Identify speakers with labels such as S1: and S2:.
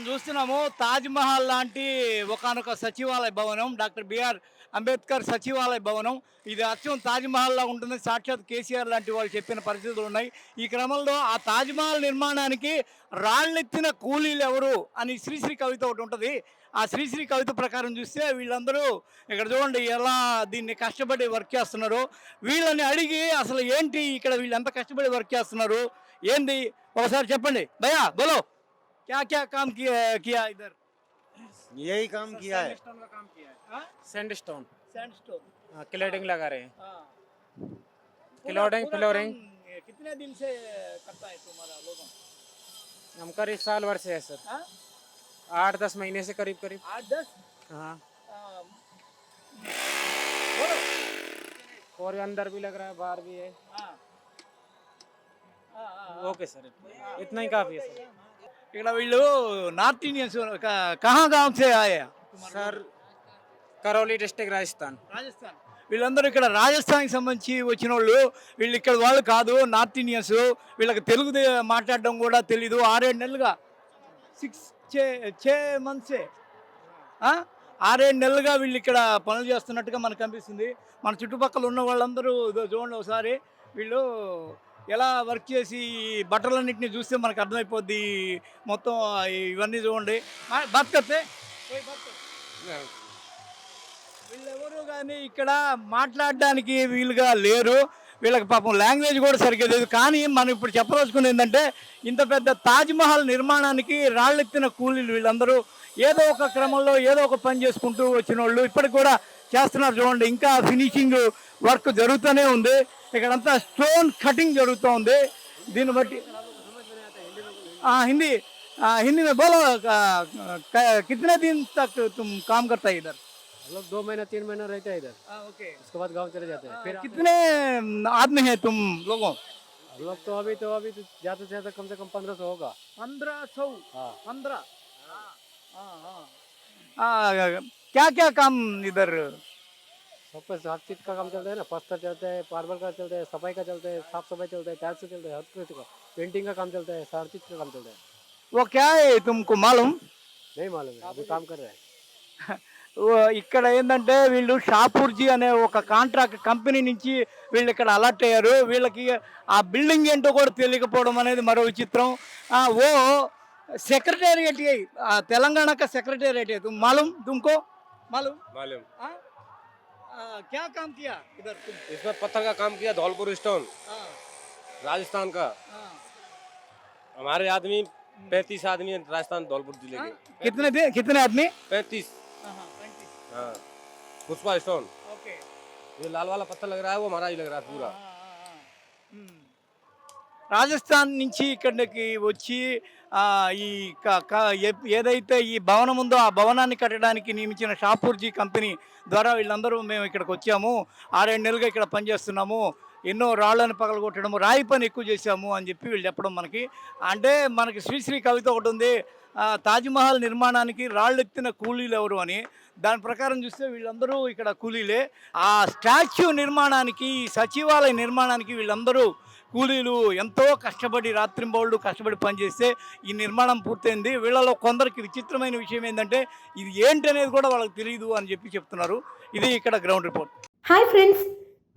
S1: మనం చూస్తున్నాము తాజ్ మహల్ లాంటి ఒకనొక సచివాలయ భవనం డాక్టర్ బిఆర్ అంబేద్కర్ సచివాలయ భవనం. ఇది అచ్చం తాజ్ ఉంటుంది. సాక్షాత్ కేసీఆర్ లాంటి వాళ్ళు చెప్పిన పరిస్థితులు ఉన్నాయి. ఈ క్రమంలో ఆ తాజ్ మహల్ నిర్మాణానికి రాళ్ళెత్తిన కూలీలు ఎవరు అని శ్రీశ్రీ కవిత ఒకటి ఉంటుంది. ఆ శ్రీశ్రీ కవిత ప్రకారం చూస్తే వీళ్ళందరూ ఇక్కడ చూడండి ఎలా దీన్ని కష్టపడి వర్క్ చేస్తున్నారు. వీళ్ళని అడిగి అసలు ఏంటి ఇక్కడ వీళ్ళు ఎంత కష్టపడి వర్క్ చేస్తున్నారు? ఏంది? ఒకసారి చెప్పండి. భయా బోలో. क्या क्या काम किया है किया इधर?
S2: यही काम किया है।
S1: Sandstone का काम किया है। हाँ?
S3: सैंड स्टोन
S1: Sandstone,
S3: क्लेडिंग लगा रहे हैं।
S1: हाँ। काम, ये कितने दिन से करता है तुम्हारा लोगों?
S3: हम करीब साल भर से है सर।
S1: हाँ?
S3: आठ दस महीने से करीब करीब।
S1: आठ दस?
S3: हाँ। और अंदर भी लग रहा है बाहर भी है।
S1: हाँ। हाँ, हाँ, हाँ।
S3: ओके सर इतना ही काफ़ी है सर
S1: ఇక్కడ వీళ్ళు నార్త్ ఇండియన్స్ కహా గాంసే ఆయా.
S3: Sir Karauli district Rajasthan.
S1: Rajasthan. వీళ్ళందరూ ఇక్కడ రాజస్థాన్కి సంబంధించి వచ్చిన వాళ్ళు వీళ్ళు ఇక్కడ వాళ్ళు కాదు నార్త్ ఇండియన్స్. వీళ్ళకి తెలుగు మాట్లాడడం కూడా తెలీదు. ఆరేడు నెలలుగా. సిక్స్ చే చే మంత్సే ఆరేడు నెలలుగా వీళ్ళు ఇక్కడ పనులు చేస్తున్నట్టుగా మనకు అనిపిస్తుంది మన చుట్టుపక్కల ఉన్న వాళ్ళందరూ చూడండి ఒకసారి. వీళ్ళు ఎలా వర్క్ చేసి బట్టలన్నింటినీ చూస్తే మనకు అర్థమైపోద్ది. మొత్తం ఇవన్నీ చూడండి. బతుకతే వీళ్ళెవరు కానీ ఇక్కడ మాట్లాడడానికి వీలుగా లేరు. వీళ్ళకి పాపం లాంగ్వేజ్ కూడా సరిగ్గా లేదు. కానీ మనం ఇప్పుడు చెప్పదలుచుకుని ఏంటంటే ఇంత పెద్ద తాజ్మహల్ నిర్మాణానికి రాళ్ళెత్తిన కూలీలు వీళ్ళందరూ ఏదో ఒక క్రమంలో ఏదో ఒక పని చేసుకుంటూ వచ్చిన వాళ్ళు ఇప్పటికి కూడా చేస్తున్నారు చూడండి. ఇంకా ఫినిషింగ్ వర్క్ జరుగుతూనే ఉంది. ఇక్కడంతా స్టోన్ కటింగ్ జరుగుతూ ఉంది దీన్ని బట్టి हाँ हिंदी हाँ, हिंदी में बोलो आ, क- कितने दिन तक तुम काम करता है इधर
S4: हम लोग दो महीना तीन महीना रहते हैं इधर
S1: ओके
S4: उसके बाद गांव चले जाते हैं फिर
S1: कितने आदमी हैं तुम लोगों
S4: हम लोग तो अभी तो अभी तो ज्यादा से ज्यादा कम से कम पंद्रह सौ होगा
S1: पंद्रह सौ
S4: हाँ
S1: पंद्रह क्या क्या काम इधर
S4: सब पे हर चीज का काम चलता है ना पत्थर चलता है पार्बल का चलता है सफाई का चलता है साफ सफाई चलता है टाइल्स का चलता है हर चीज का पेंटिंग का काम चलता है हर चीज का काम चलता है
S1: वो क्या है तुमको मालूम
S4: नहीं मालूम है अभी काम कर रहे हैं
S1: ఓ ఇక్కడ ఏంటంటే వీళ్ళు షాపూర్జీ అనే ఒక కాంట్రాక్ట్ కంపెనీ నుంచి వీళ్ళు ఇక్కడ అలర్ట్ అయ్యారు వీళ్ళకి ఆ బిల్డింగ్ ఏంటో కూడా తెలియకపోవడం అనేది మరో విచిత్రం ఆ, ఓ సెక్రటేరియట్ తెలంగాణ का सेक्रेटेरिएट है तुम मालूम आ, क्या काम किया इधर तुम?
S5: इसमें पत्थर का काम किया धौलपुर स्टोन
S1: हाँ,
S5: राजस्थान का।
S1: हाँ।
S5: हमारे आदमी पैंतीस आदमी हैं राजस्थान धौलपुर ज़िले
S1: हाँ?
S5: के
S1: कितने थे कितने आदमी?
S5: पैंतीस। हाँ पुष्पा स्टोन
S1: ओके।
S5: ये लाल वाला पत्थर लग रहा है वो हमारा ही लग रहा है पूरा।
S1: రాజస్థాన్ నుంచి ఇక్కడికి వచ్చి ఈ క- ఏదైతే ఈ భవనం ఉందో ఆ భవనాన్ని కట్టడానికి నియమించిన షాపూర్జీ కంపెనీ ద్వారా వీళ్ళందరూ మేము ఇక్కడికి వచ్చాము. ఆరేడు నెలలుగా ఇక్కడ పనిచేస్తున్నాము. ఎన్నో రాళ్ళను పగలగొట్టడము రాయి పని ఎక్కువ చేశాము అని చెప్పి వీళ్ళు చెప్పడం మనకి. అంటే మనకి శ్రీశ్రీ కవిత ఒకటి ఉంది తాజ్మహల్ నిర్మాణానికి రాళ్ళెత్తిన కూలీలు ఎవరు అని. దాని ప్రకారం చూస్తే వీళ్ళందరూ ఇక్కడ కూలీలే. ఆ స్టాచ్యూ నిర్మాణానికి ఈ సచివాలయ నిర్మాణానికి వీళ్ళందరూ కూలీలు ఎంతో కష్టపడి రాత్రింబౌళ్ళు కష్టపడి పనిచేస్తే ఈ నిర్మాణం పూర్తయింది. వీళ్ళలో కొందరికి విచిత్రమైన విషయం ఏంటంటే ఇది ఏంటనేది కూడా వాళ్ళకి తెలియదు అని చెప్పి చెప్తున్నారు. ఇది ఇక్కడ గ్రౌండ్ రిపోర్ట్.
S6: Hi friends